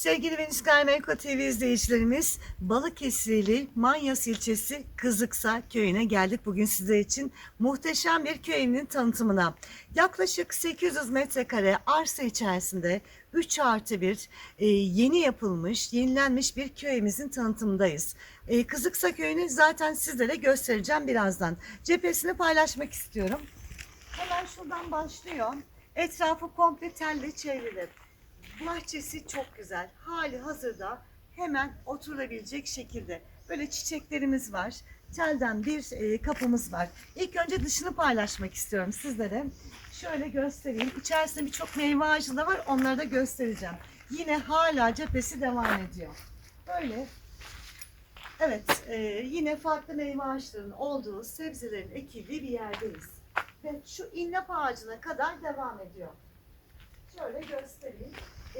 Sevgili Venüs Gayrimenkul TV izleyicilerimiz Balıkesirli Manyas ilçesi Kızıksa köyüne geldik. Bugün sizler için muhteşem bir köyünün tanıtımına. Yaklaşık 800 metrekare arsa içerisinde 3 artı 1 e, yeni yapılmış, yenilenmiş bir köyümüzün tanıtımındayız. E, Kızıksa köyünü zaten sizlere göstereceğim birazdan. Cephesini paylaşmak istiyorum. Hemen şuradan başlıyor. Etrafı komple telle çevrili. Bahçesi çok güzel. Hali hazırda hemen oturulabilecek şekilde. Böyle çiçeklerimiz var. Telden bir e, kapımız var. İlk önce dışını paylaşmak istiyorum sizlere. Şöyle göstereyim. İçerisinde birçok meyve ağacı da var. Onları da göstereceğim. Yine hala cephesi devam ediyor. Böyle Evet, e, yine farklı meyve ağaçlarının olduğu, sebzelerin ekildiği bir yerdeyiz. Ve şu inlep ağacına kadar devam ediyor. Şöyle göstereyim.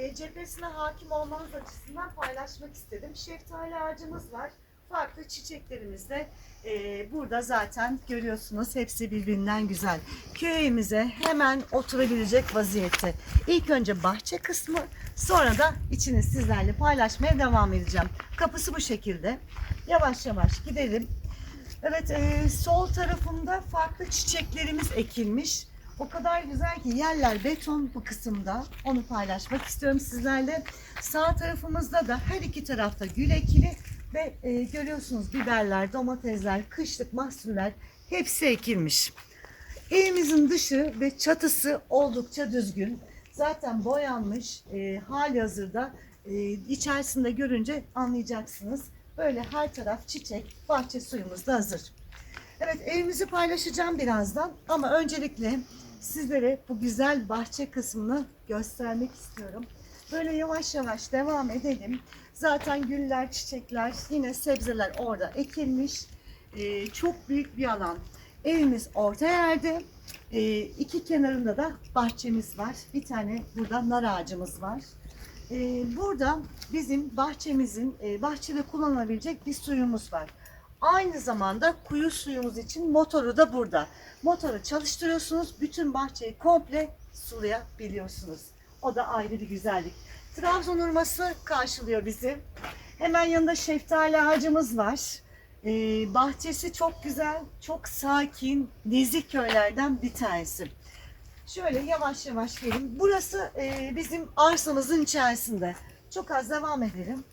E, cephesine hakim olmanız açısından paylaşmak istedim. Şeftali ağacımız var. Farklı çiçeklerimiz de e, burada zaten görüyorsunuz. Hepsi birbirinden güzel. Köyümüze hemen oturabilecek vaziyette. İlk önce bahçe kısmı, sonra da içini sizlerle paylaşmaya devam edeceğim. Kapısı bu şekilde. Yavaş yavaş gidelim. Evet, e, sol tarafımda farklı çiçeklerimiz ekilmiş. O kadar güzel ki yerler beton bu kısımda. Onu paylaşmak istiyorum sizlerle. Sağ tarafımızda da her iki tarafta gül ekili ve e, görüyorsunuz biberler, domatesler, kışlık mahsuller hepsi ekilmiş. Evimizin dışı ve çatısı oldukça düzgün. Zaten boyanmış e, hali hazırda e, içerisinde görünce anlayacaksınız. Böyle her taraf çiçek, bahçe suyumuz da hazır. Evet evimizi paylaşacağım birazdan ama öncelikle sizlere bu güzel bahçe kısmını göstermek istiyorum. Böyle yavaş yavaş devam edelim. Zaten güller, çiçekler, yine sebzeler orada ekilmiş. Ee, çok büyük bir alan. Evimiz orta yerde. Ee, iki kenarında da bahçemiz var. Bir tane burada nar ağacımız var. Ee, burada bizim bahçemizin, e, bahçede kullanılabilecek bir suyumuz var. Aynı zamanda kuyu suyumuz için motoru da burada. Motoru çalıştırıyorsunuz, bütün bahçeyi komple sulayabiliyorsunuz. O da ayrı bir güzellik. Trabzon hurması karşılıyor bizi. Hemen yanında şeftali ağacımız var. Ee, bahçesi çok güzel, çok sakin, nezih köylerden bir tanesi. Şöyle yavaş yavaş gelin. Burası e, bizim arsamızın içerisinde. Çok az devam edelim.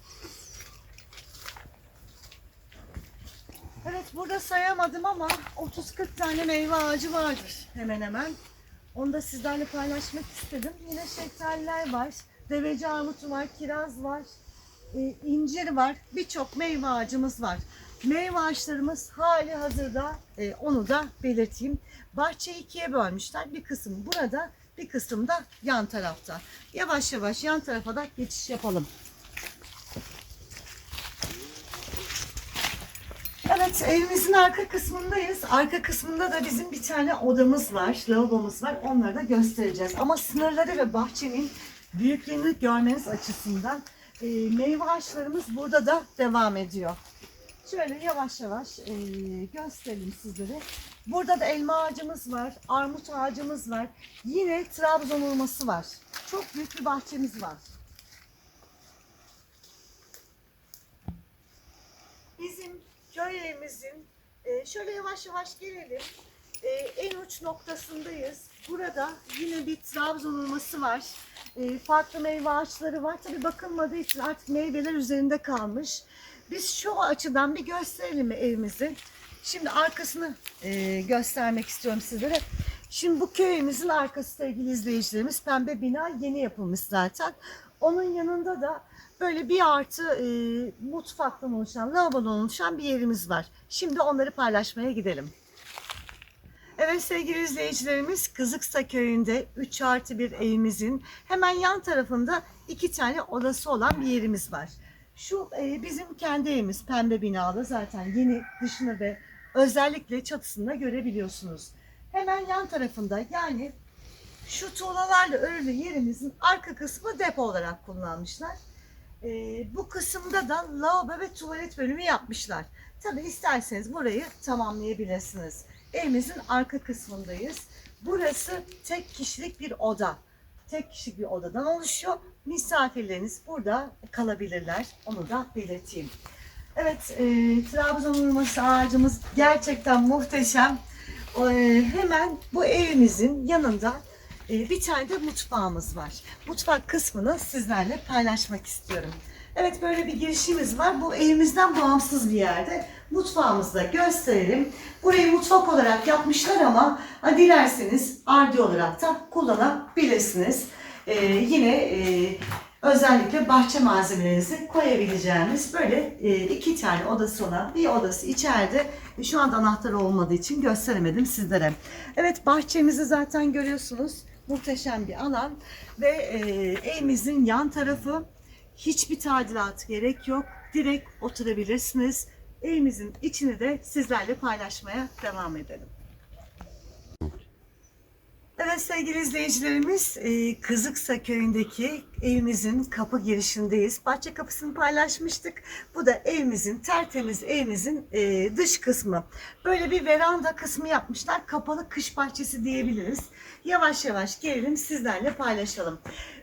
Evet burada sayamadım ama 30-40 tane meyve ağacı vardır hemen hemen. Onu da sizlerle paylaşmak istedim. Yine şeftaliler var. Deveci armutu var, kiraz var, e, incir var. Birçok meyve ağacımız var. Meyve ağaçlarımız hali hazırda e, onu da belirteyim. Bahçeyi ikiye bölmüşler. Bir kısım burada, bir kısım da yan tarafta. Yavaş yavaş yan tarafa da geçiş yapalım. Evet evimizin arka kısmındayız. Arka kısmında da bizim bir tane odamız var, lavabomuz var. Onları da göstereceğiz. Ama sınırları ve bahçenin büyüklüğünü görmeniz açısından e, meyve ağaçlarımız burada da devam ediyor. Şöyle yavaş yavaş e, gösterelim sizlere. Burada da elma ağacımız var, armut ağacımız var. Yine Trabzon hurması var. Çok büyük bir bahçemiz var. Bizim köy evimizin e, şöyle yavaş yavaş gelelim. E, en uç noktasındayız. Burada yine bir Trabzon hurması var. E, farklı meyve ağaçları var. Tabii bakılmadığı için artık meyveler üzerinde kalmış. Biz şu açıdan bir gösterelim evimizi. Şimdi arkasını e, göstermek istiyorum sizlere. Şimdi bu köyümüzün arkası sevgili izleyicilerimiz pembe bina yeni yapılmış zaten. Onun yanında da böyle bir artı e, mutfaktan oluşan, lavabodan oluşan bir yerimiz var. Şimdi onları paylaşmaya gidelim. Evet sevgili izleyicilerimiz Kızıksa köyünde 3 artı bir evimizin hemen yan tarafında iki tane odası olan bir yerimiz var. Şu e, bizim kendi evimiz pembe binalı zaten yeni dışını ve özellikle çatısında görebiliyorsunuz. Hemen yan tarafında yani şu tuğlalarla örülü yerimizin arka kısmı depo olarak kullanmışlar. E, bu kısımda da lavabo ve tuvalet bölümü yapmışlar. Tabi isterseniz burayı tamamlayabilirsiniz. Evimizin arka kısmındayız. Burası tek kişilik bir oda. tek kişilik bir odadan oluşuyor. Misafirleriniz burada kalabilirler. Onu da belirteyim. Evet, e, Trabzon hurması ağacımız gerçekten muhteşem. E, hemen bu evimizin yanında bir tane de mutfağımız var. Mutfak kısmını sizlerle paylaşmak istiyorum. Evet böyle bir girişimiz var. Bu evimizden bağımsız bir yerde. Mutfağımızı da gösterelim. Burayı mutfak olarak yapmışlar ama dilerseniz ardi olarak da kullanabilirsiniz. Ee, yine e, özellikle bahçe malzemelerinizi koyabileceğimiz böyle e, iki tane odası olan bir odası içeride. E, Şu anda anahtarı olmadığı için gösteremedim sizlere. Evet bahçemizi zaten görüyorsunuz. Muhteşem bir alan ve e, evimizin yan tarafı hiçbir tadilat gerek yok. Direkt oturabilirsiniz. Evimizin içini de sizlerle paylaşmaya devam edelim. Evet sevgili izleyicilerimiz, e, Kızıksa köyündeki evimizin kapı girişindeyiz. Bahçe kapısını paylaşmıştık. Bu da evimizin, tertemiz evimizin e, dış kısmı. Böyle bir veranda kısmı yapmışlar. Kapalı kış bahçesi diyebiliriz. Yavaş yavaş gelelim sizlerle paylaşalım.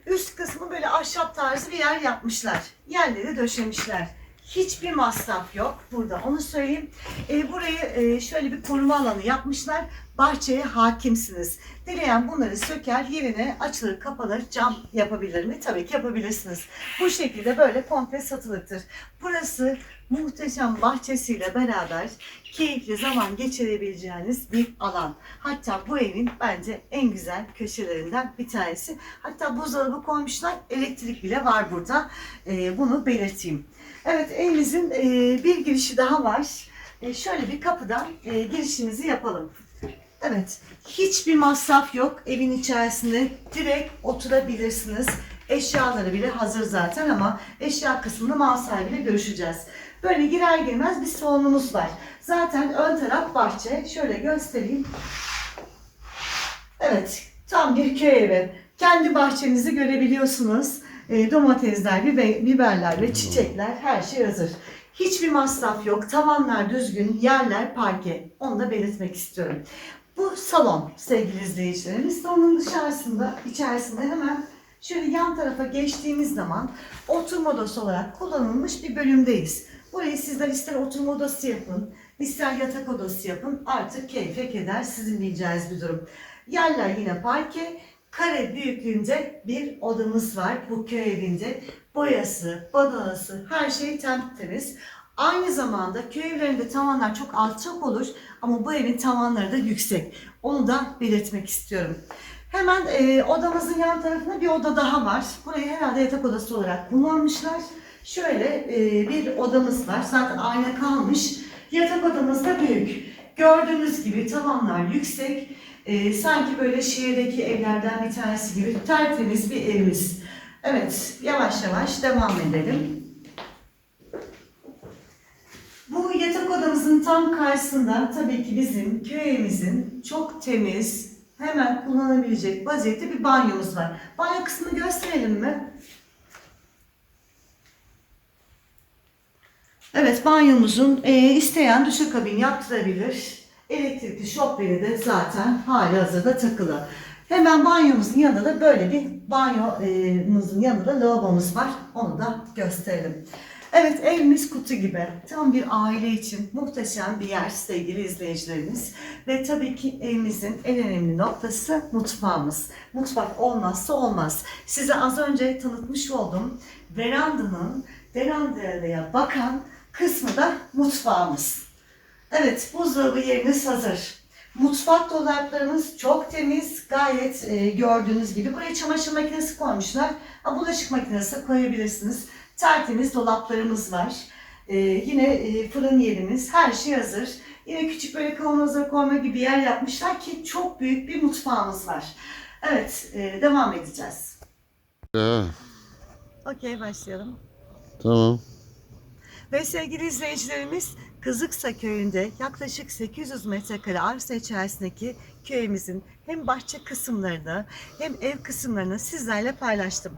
Üst kısmı böyle ahşap tarzı bir yer yapmışlar. Yerleri döşemişler. Hiçbir masraf yok burada onu söyleyeyim. E, burayı e, şöyle bir koruma alanı yapmışlar. Bahçeye hakimsiniz. Dileyen bunları söker yerine açılır kapalır cam yapabilir mi? Tabii ki yapabilirsiniz. Bu şekilde böyle komple satılıktır. Burası muhteşem bahçesiyle beraber keyifli zaman geçirebileceğiniz bir alan. Hatta bu evin bence en güzel köşelerinden bir tanesi. Hatta buzdolabı koymuşlar. Elektrik bile var burada. E, bunu belirteyim. Evet evimizin e, bir girişi daha var. E, şöyle bir kapıdan e, girişimizi yapalım. Evet hiçbir masraf yok evin içerisinde. Direkt oturabilirsiniz. Eşyaları bile hazır zaten ama eşya kısmını mal sahibiyle görüşeceğiz. Böyle girer girmez bir salonumuz var. Zaten ön taraf bahçe. Şöyle göstereyim. Evet, tam bir köy evi. Kendi bahçenizi görebiliyorsunuz. E, domatesler, biber- biberler ve çiçekler her şey hazır. Hiçbir masraf yok. Tavanlar düzgün, yerler parke. Onu da belirtmek istiyorum. Bu salon sevgili izleyicilerimiz. Salonun dışarısında, içerisinde hemen şöyle yan tarafa geçtiğimiz zaman oturma odası olarak kullanılmış bir bölümdeyiz. Burayı sizler ister oturma odası yapın, ister yatak odası yapın. Artık keyfe keder sizin bileceğiniz bir durum. Yerler yine parke. Kare büyüklüğünde bir odamız var bu köy evinde. Boyası, badanası, her şey temiz. Aynı zamanda köy evlerinde tavanlar çok alçak olur ama bu evin tavanları da yüksek. Onu da belirtmek istiyorum. Hemen e, odamızın yan tarafında bir oda daha var. Burayı herhalde yatak odası olarak kullanmışlar. Şöyle e, bir odamız var. Zaten ayna kalmış. Yatak odamız da büyük. Gördüğünüz gibi tavanlar yüksek. E, sanki böyle şehirdeki evlerden bir tanesi gibi tertemiz bir evimiz. Evet, yavaş yavaş devam edelim. Bu yatak odamızın tam karşısında tabii ki bizim köyümüzün çok temiz, hemen kullanabilecek vaziyette bir banyomuz var. Banyo kısmını gösterelim mi? Evet banyomuzun e, isteyen duşakabin yaptırabilir. Elektrikli şopbeli de zaten hali hazırda takılı. Hemen banyomuzun yanında da böyle bir banyomuzun yanında da lavabomuz var. Onu da gösterelim. Evet evimiz kutu gibi. Tam bir aile için muhteşem bir yer sevgili izleyicilerimiz. Ve tabii ki evimizin en önemli noktası mutfağımız. Mutfak olmazsa olmaz. Size az önce tanıtmış olduğum verandanın verandaya bakan kısmı da mutfağımız. Evet buzdolabı yeriniz hazır. Mutfak dolaplarımız çok temiz, gayet e, gördüğünüz gibi. Buraya çamaşır makinesi koymuşlar. Ha, bulaşık makinesi koyabilirsiniz. Tertemiz dolaplarımız var. E, yine e, fırın yerimiz, her şey hazır. Yine küçük böyle kavanozları koyma gibi yer yapmışlar ki çok büyük bir mutfağımız var. Evet, e, devam edeceğiz. Ya, Okey, başlayalım. tamam. Ve sevgili izleyicilerimiz Kızıksa köyünde yaklaşık 800 metrekare arsa içerisindeki köyümüzün hem bahçe kısımlarını hem ev kısımlarını sizlerle paylaştım.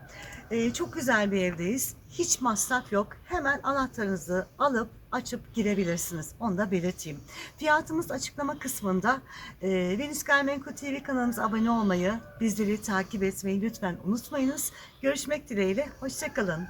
Ee, çok güzel bir evdeyiz. Hiç masraf yok. Hemen anahtarınızı alıp açıp girebilirsiniz. Onu da belirteyim. Fiyatımız açıklama kısmında. Ee, Venüs Gayrimenkul TV kanalımıza abone olmayı, bizleri takip etmeyi lütfen unutmayınız. Görüşmek dileğiyle. Hoşçakalın.